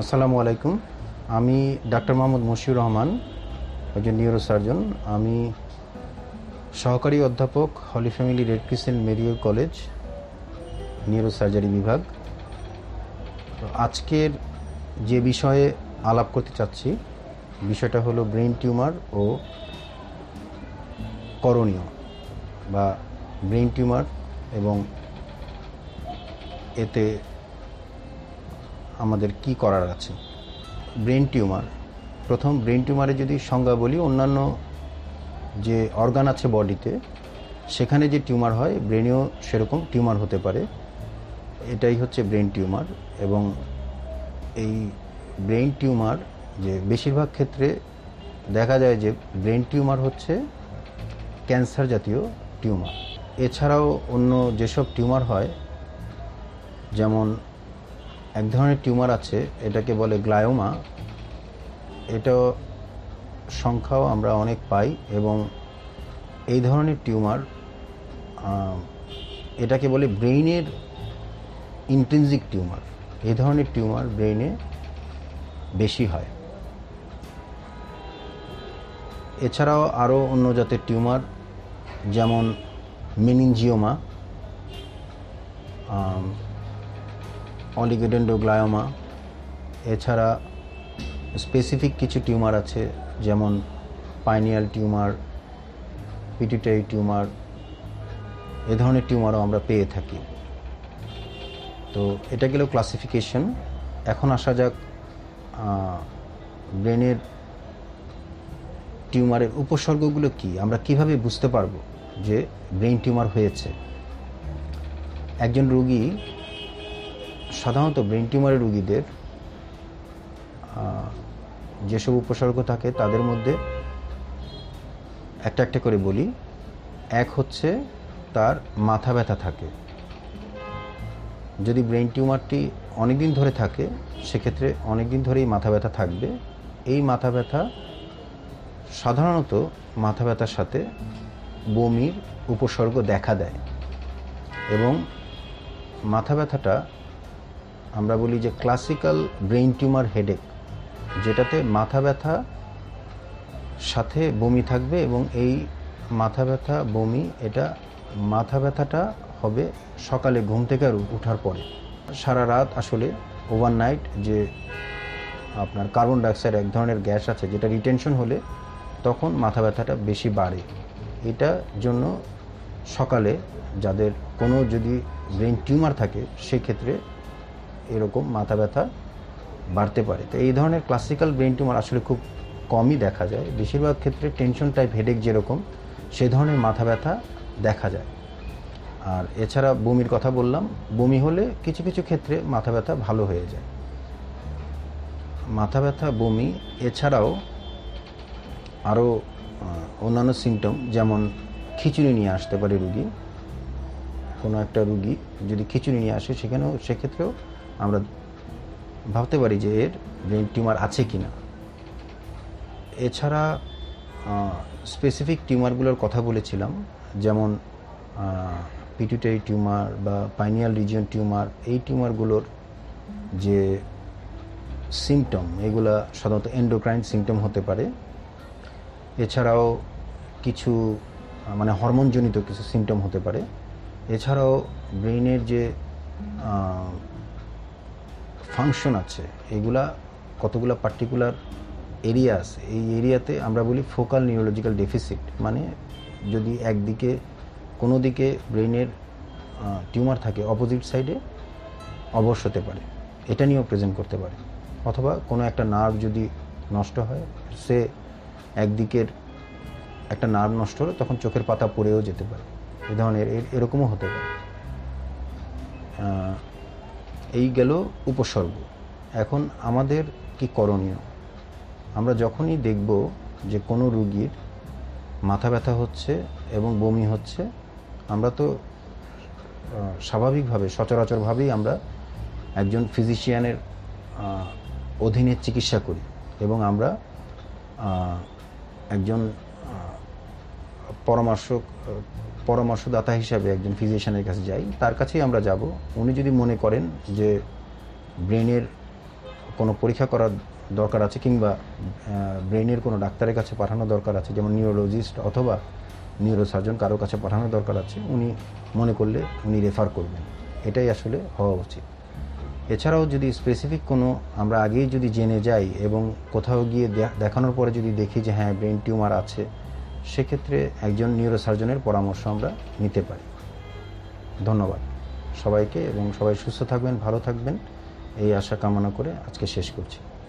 আসসালামু আলাইকুম। আমি ডাক্তার মোহাম্মদ মশিউর রহমান, একজন নিউরোসার্জন আমি সহকারী অধ্যাপক Holy Family Red Crescent Medical College neurosurgery বিভাগ। তো আজকের যে বিষয়ে আলাপ করতে চাচ্ছি, বিষয়টা হলো ব্রেন টিউমার ও করণীয় বা ব্রেন টিউমার এবং এতে আমাদের কি করার আছে? ব্রেন টিউমার প্রথম ব্রেন টিউমারে যদি সংজ্ঞা বলি, অন্যান্য যে অর্গান আছে বডিতে সেখানে যে টিউমার হয় ব্রেনেও সেরকম টিউমার হতে পারে। এটাই হচ্ছে ব্রেন টিউমার এবং এই ব্রেন টিউমার যে বেশিরভাগ ক্ষেত্রে দেখা যায় যে ব্রেন টিউমার হচ্ছে ক্যান্সার জাতীয় টিউমার এছাড়াও অন্য যেসব টিউমার হয়, যেমন এক ধরনের টিউমার আছে, এটাকে বলে গ্লায়োমা। এটা সংখ্যাও আমরা অনেক পাই এবং এই ধরনের টিউমার এটাকে বলে ব্রেইনের ইন্টেন্সিক টিউমার। এই ধরনের টিউমার ব্রেইনে বেশি হয়। এছাড়াও আরও অন্য জাতের টিউমার, যেমন মেনিনজিওমা অলিগোডেন্ডোগ্লায়োমা এছাড়া স্পেসিফিক কিছু টিউমার আছে, যেমন পাইনিয়াল টিউমার পিটুটারি টিউমার, এ ধরনের টিউমারও আমরা পেয়ে থাকি। তো এটা গেল ক্লাসিফিকেশন এখন আসা যাক ব্রেনের টিউমারের উপসর্গগুলো কি? আমরা কীভাবে বুঝতে পারব যে ব্রেন টিউমার হয়েছে? একজন রোগী সাধারণত ব্রেন টিউমারের রুগীদের যেসব উপসর্গ থাকে তাদের মধ্যে একটা একটা করে বলি। এক হচ্ছে তার মাথা ব্যথা থাকে। যদি ব্রেন টিউমারটি অনেক দিন ধরে থাকে, সেক্ষেত্রে অনেক দিন ধরেই মাথা ব্যথা থাকবে। এই মাথা ব্যথা সাধারণত মাথা ব্যথার সাথে বমির উপসর্গ দেখা দেয় এবং মাথা ব্যথাটা আমরা বলি যে ক্লাসিক্যাল ব্রেইন টিউমার হেডেক যেটাতে মাথা ব্যথা সাথে বমি থাকবে এবং এই মাথা ব্যথা, বমি, এটা মাথা ব্যথাটা হবে সকালে ঘুম থেকে আর ওঠার পরে। সারা রাত আসলে ওভারনাইট যে আপনার কার্বন ডাইঅক্সাইড এক ধরনের গ্যাস আছে যেটা রিটেনশন হলে তখন মাথা ব্যথাটা বেশি বাড়ে। এটার জন্য সকালে যাদের কোনো যদি ব্রেন টিউমার থাকে, সেক্ষেত্রে এরকম মাথা ব্যথা বাড়তে পারে। তো এই ধরনের ক্লাসিক্যাল ব্রেন টিউমার আসলে খুব কমই দেখা যায়। বেশিরভাগ ক্ষেত্রে টেনশন টাইপ হেডেক যেরকম, সে ধরনের মাথা ব্যথা দেখা যায়। আর এছাড়া বমির কথা বললাম, বমি হলে কিছু কিছু ক্ষেত্রে মাথা ব্যথা ভালো হয়ে যায়। মাথা ব্যথা, বমি, এছাড়াও আরও অন্যান্য সিমটম যেমন খিচুড়ি নিয়ে আসতে পারে রুগী। কোনো একটা রুগী যদি খিচুড়ি নিয়ে আসে, সেখানেও, সেক্ষেত্রেও আমরা ভাবতে পারি যে এর ব্রেন টিউমার আছে কি না এছাড়া স্পেসিফিক টিউমারগুলোর কথা বলেছিলাম, যেমন পিটুটারি টিউমার বা পাইনিয়াল রিজিয়ন টিউমার, এই টিউমারগুলোর যে সিমটম এগুলা সাধারণত এন্ডোক্রাইন সিমটম হতে পারে। এছাড়াও কিছু মানে হরমোনজনিত কিছু সিমটম হতে পারে। এছাড়াও ব্রেইনের যে ফাংশন আছে, এগুলা কতগুলো পার্টিকুলার এরিয়া আছে, এই এরিয়াতে আমরা বলি ফোকাল নিউরোলজিক্যাল ডেফিসিট মানে যদি একদিকে কোনো দিকে ব্রেইনের টিউমার থাকে অপোজিট সাইডে অবশ হতে পারে। এটা নিয়েও প্রেজেন্ট করতে পারে। অথবা কোনো একটা নার্ভ যদি নষ্ট হয়, সে একদিকের একটা নার্ভ নষ্ট হলে তখন চোখের পাতা পড়েও যেতে পারে। এ ধরনের এর- এরকমও হতে পারে। এই গেল উপসর্গ। এখন আমাদের কি করণীয়? আমরা যখনই দেখব যে কোনো রুগীর মাথা ব্যথা হচ্ছে এবং বমি হচ্ছে, আমরা তো স্বাভাবিকভাবে, সচরাচরভাবেই আমরা একজন ফিজিশিয়ানের অধীনে চিকিৎসা করি এবং আমরা একজন আহ, পরামর্শক পরামর্শদাতা হিসাবে একজন ফিজিশিয়ানের কাছে যাই তার কাছেই আমরা যাব। উনি যদি মনে করেন যে ব্রেনের কোনো পরীক্ষা করার দরকার আছে কিংবা ব্রেনের কোনো ডাক্তারের কাছে পাঠানো দরকার আছে যেমন নিউরোলজিস্ট অথবা নিউরোসার্জন কারও কাছে পাঠানো দরকার আছে উনি মনে করলে উনি রেফার করবেন। এটাই আসলে হওয়া উচিত। এছাড়াও যদি স্পেসিফিক কোনো আমরা আগেই যদি জেনে যাই এবং কোথাও গিয়ে দেখানোর পরে যদি দেখি যে হ্যাঁ ব্রেন টিউমার আছে সেক্ষেত্রে একজন নিউরোসার্জনের পরামর্শ আমরা নিতে পারি। ধন্যবাদ সবাইকে এবং সবাই সুস্থ থাকবেন, ভালো থাকবেন। এই আশা কামনা করে আজকে শেষ করছি।